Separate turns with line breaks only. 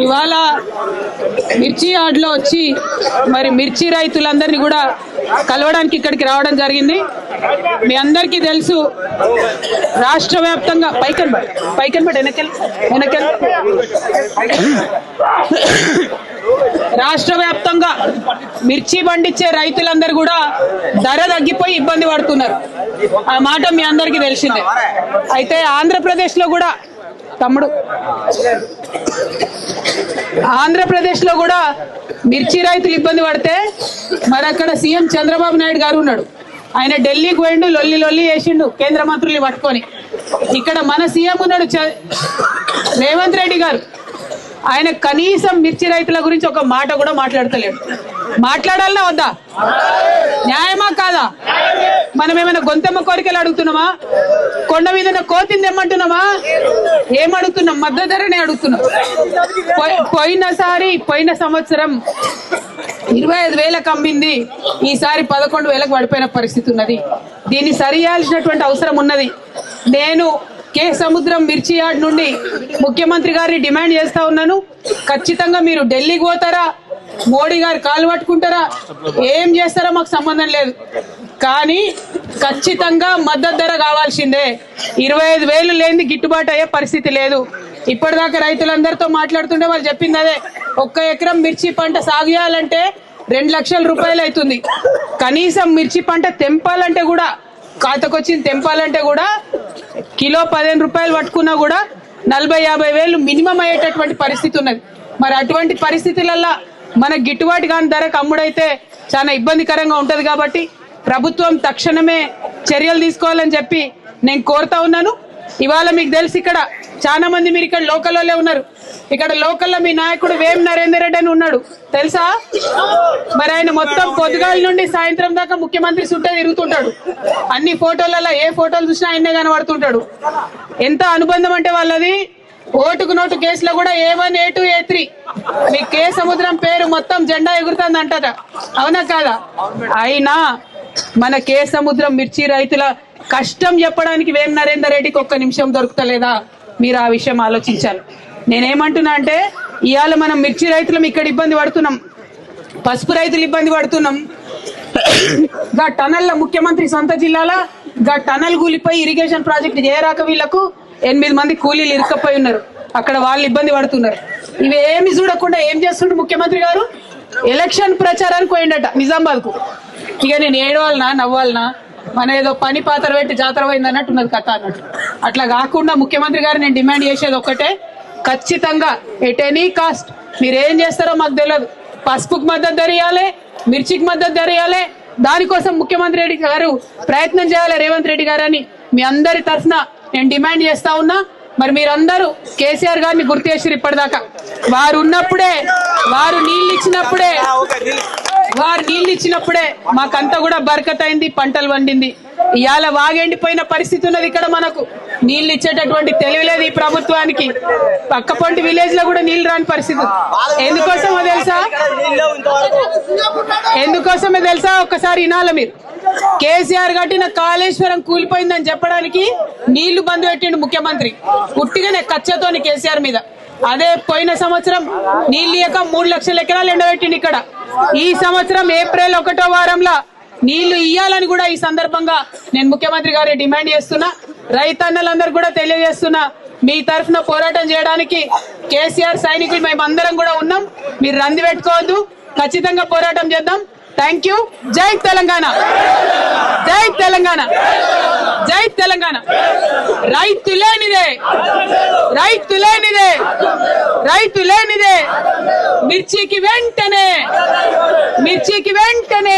ఇవాళ మిర్చి యార్డ్లో వచ్చి మరి మిర్చి రైతులందరినీ కూడా కలవడానికి ఇక్కడికి రావడం జరిగింది. మీ అందరికీ తెలుసు రాష్ట్ర వ్యాప్తంగా పైకన్ బట్ పైకన్ బట్ వెనకెల్ వెనకెల్. రాష్ట్ర వ్యాప్తంగా మిర్చి పండించే రైతులందరూ కూడా ధర తగ్గిపోయి ఇబ్బంది పడుతున్నారు. ఆ మాట మీ అందరికీ తెలిసిందే. అయితే ఆంధ్రప్రదేశ్లో కూడా తమ్ముడు ఆంధ్రప్రదేశ్లో కూడా మిర్చి రైతులు ఇబ్బంది పడితే మరి అక్కడ సీఎం చంద్రబాబు నాయుడు గారు ఉన్నాడు. ఆయన ఢిల్లీకి పోయిండు లొల్లి లొల్లి వేసిండు కేంద్ర మంత్రుల్ని పట్టుకొని. ఇక్కడ మన సీఎం ఉన్నాడు చ- రేవంత్ రెడ్డి గారు. ఆయన కనీసం మిర్చి రైతుల గురించి ఒక మాట కూడా మాట్లాడతలేడు. మాట్లాడాలనా వద్దా? న్యాయమా కాదా? మనం ఏమైనా గొంతెమ్మ కోరికలు అడుగుతున్నామా? కొండ మీద కోతిని తెమ్మంటున్నామా? ఏం అడుగుతున్నాం మద్దతు ధరనే అడుగుతున్నాం పోయినసారి పోయిన సంవత్సరం ఇరవై ఐదు వేలకు అమ్మింది. ఈసారి పదకొండు వేలకు పడిపోయిన పరిస్థితి ఉన్నది. దీన్ని సరియాల్సినటువంటి అవసరం ఉన్నది. నేను కే సముద్రం మిర్చి యార్డ్ నుండి ముఖ్యమంత్రి గారిని డిమాండ్ చేస్తా ఉన్నాను. ఖచ్చితంగా మీరు ఢిల్లీకి పోతారా? మోడీ గారు కాలు పట్టుకుంటారా? ఏం చేస్తారో మాకు సంబంధం లేదు. కానీ ఖచ్చితంగా మద్దతు ధర కావాల్సిందే. ఇరవై ఐదు వేలు లేని గిట్టుబాటు అయ్యే పరిస్థితి లేదు. ఇప్పటిదాకా రైతులందరితో మాట్లాడుతుంటే వాళ్ళు చెప్పింది అదే. ఒక్క ఎకరం మిర్చి పంట సాగు చేయాలంటే రెండు లక్షల రూపాయలు అవుతుంది. కనీసం మిర్చి పంట తెంపాలంటే కూడా ఖాతకొచ్చింది తెంపాలంటే కూడా కిలో పదిహేను రూపాయలు పట్టుకున్నా కూడా నలభై యాభై వేలు మినిమం అయ్యేటటువంటి పరిస్థితి ఉన్నది. మరి అటువంటి పరిస్థితులల్లో మన గిట్టుబాటు కాని ధరకు అమ్ముడైతే చాలా ఇబ్బందికరంగా ఉంటది కాబట్టి ప్రభుత్వం తక్షణమే చర్యలు తీసుకోవాలని చెప్పి నేను కోరుతా ఉన్నాను. ఇవాళ మీకు తెలుసు ఇక్కడ చాలా మంది మీరు ఇక్కడ లోకల్లోనే ఉన్నారు. ఇక్కడ లోకల్లో మీ నాయకుడు వేం నరేందర్ రెడ్డి అని ఉన్నాడు. తెలుసా? మరి ఆయన మొత్తం పొద్దుగాల నుండి సాయంత్రం దాకా ముఖ్యమంత్రి చుట్టూ తిరుగుతుంటాడు. అన్ని ఫోటోలలో ఏ ఫోటోలు చూసినా ఆయనే కనబడుతుంటాడు. ఎంత అనుబంధం అంటే వాళ్ళది? ఓటుకు నోటు కేసులో కూడా A one A two A three. మీ కే సముద్రం పేరు మొత్తం జెండా ఎగురుతుంది అంటట అవునా కాదా? అయినా మన కే సముద్రం మిర్చి రైతుల కష్టం చెప్పడానికి వేం నరేందర్ రెడ్డికి ఒక్క నిమిషం దొరుకుతలేదా? మీరు ఆ విషయం ఆలోచించాలి. నేనేమంటున్నా అంటే ఇవాళ మనం మిర్చి రైతులం ఇక్కడ ఇబ్బంది పడుతున్నాం. పసుపు రైతులు ఇబ్బంది పడుతున్నాం. గా టనల్ల ముఖ్యమంత్రి సొంత జిల్లాల గా టనల్ కూలిపోయి ఇరిగేషన్ ప్రాజెక్ట్ చేయరాక వీళ్ళకు ఎనిమిది మంది కూలీలు ఇరుక్కపోయి ఉన్నారు. అక్కడ వాళ్ళు ఇబ్బంది పడుతున్నారు. ఇవి ఏమి చూడకుండా ఏం చేస్తుండ్రు ముఖ్యమంత్రి గారు? ఎలక్షన్ ప్రచారానికి పోయిండట నిజామాబాద్కు ఇక నేను ఏడవాలనా నవ్వాలనా? మన ఏదో పని పాత్ర పెట్టి జాతర పోయింది అన్నట్టున్నది కథ అన్నట్టు. అట్లా కాకుండా ముఖ్యమంత్రి గారు నేను డిమాండ్ చేసేది ఒక్కటే ఖచ్చితంగా ఎట్ ఎనీ కాస్ట్ మీరు ఏం చేస్తారో మాకు తెలియదు పసుపుకి మద్దతు ధర ఇవ్వాలి మిర్చికి మద్దతు ధర ఇవ్వాలి దానికోసం ముఖ్యమంత్రి రెడ్డి గారు ప్రయత్నం చేయాలి రేవంత్ రెడ్డి గారు అని మీ అందరి తరఫున నేను డిమాండ్ చేస్తా ఉన్నా. మరి మీరందరూ కేసీఆర్ గారిని గుర్తు చేసారు ఇప్పటిదాకా. వారు ఉన్నప్పుడే వారు నీళ్ళు ఇచ్చినప్పుడే వారు నీళ్ళు ఇచ్చినప్పుడే మాకంతా కూడా బరకత్ అయింది పంటలు వండింది ఇవాళ వాగెండిపోయిన పరిస్థితి ఉన్నది ఇక్కడ మనకు. నీళ్ళు ఇచ్చేటటువంటి తెలివి లేదు ఈ ప్రభుత్వానికి. పక్కపొంటి విలేజ్లో కూడా నీళ్ళు రాని పరిస్థితి. ఎందుకోసమో తెలుసా? ఎందుకోసమే తెలుసా? ఒక్కసారి వినాల మీరు? కేసీఆర్ కట్టిన కాళేశ్వరం కూలిపోయిందని చెప్పడానికి నీళ్ళు బంద్ పెట్టిండు ముఖ్యమంత్రి. పుట్టిగానే కచ్చతోని కేసీఆర్ మీద. అదే పోయిన సంవత్సరం నీళ్ళు ఇయ్యక మూడు లక్షల ఎకరాలు ఎండబెట్టిండు ఇక్కడ. ఈ సంవత్సరం ఏప్రిల్ ఒకటో వారంలో నీళ్ళు ఇయ్యాలని కూడా ఈ సందర్భంగా నేను ముఖ్యమంత్రి గారి డిమాండ్ చేస్తున్నా. రైతన్నలందరూ కూడా తెలియజేస్తున్నా. మీ తరఫున పోరాటం చేయడానికి కేసీఆర్ సైనికులు మేము అందరం కూడా ఉన్నాం. మీరు రంది పెట్టుకోవద్దు. ఖచ్చితంగా పోరాటం చేద్దాం. థ్యాంక్ యూ జై తెలంగాణ జై తెలంగాణ జై తెలంగాణ రైతు లేనిదే రైతు లేనిదే రైతు లేనిదే మిర్చికి వెంటనే మిర్చికి వెంటనే